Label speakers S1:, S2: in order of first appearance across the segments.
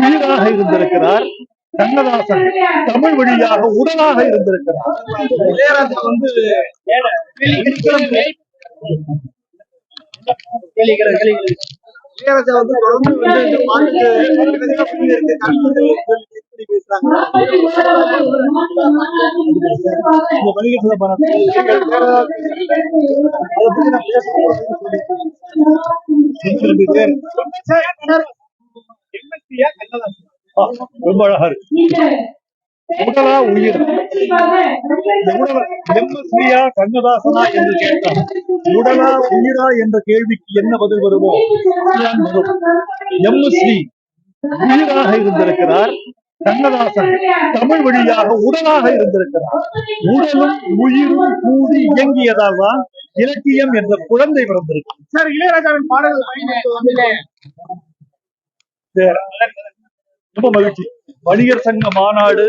S1: உயிராக இருந்திருக்கிறார். கண்ணதாசன் தமிழ் வழியாக உடலாக இருந்திருக்கிறார்.
S2: இளையராஜா வந்து இளையராஜா தொடர்ந்து இந்த பேசுறாங்க.
S1: ரொம்ப அழகா இருக்கு. உடலா உயிர். எம்எஸ்வியா கண்ணதாசனா என்று கேட்டால் உடலா உயிரா என்ற கேள்விக்கு என்ன பதில் வருமோ? வரும் உயிராக இருந்திருக்கிறார். கண்ணதாசன் தமிழ் வழியாக உடலாக இருந்திருக்கிறார். உடலும் உயிரும் கூடி இயங்கியதால் தான் இலக்கியம் என்ற குழந்தை பிறந்திருக்கு.
S2: சார் இளையராஜாவின் பாடல்கள்.
S1: ரொம்ப மகிழ்ச்சி. வணிகர் சங்க மாநாடு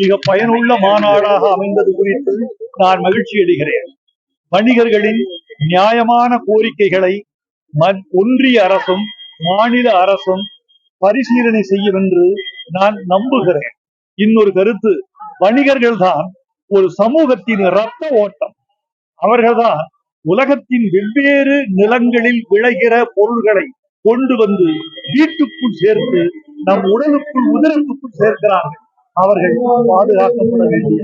S1: மிக பயனுள்ள மாநாடாக அமைந்தது குறித்து நான் மகிழ்ச்சி அடைகிறேன். வணிகர்களின் நியாயமான கோரிக்கைகளை ஒன்றிய அரசும் மாநில அரசும் பரிசீலனை செய்யும் என்று நான் நம்புகிறேன். இன்னொரு கருத்து வணிகர்கள் தான் ஒரு சமூகத்தின் இரத்த ஓட்டம். அவர்கள்தான் உலகத்தின் வெவ்வேறு நிலங்களில் விளைகிற பொருள்களை கொண்டு வந்து வீட்டுக்குள் சேர்த்து நம் உடலுக்குள் உதரத்துக்குள் சேர்க்கிறார்கள். அவர்கள் பாதுகாக்கப்பட வேண்டிய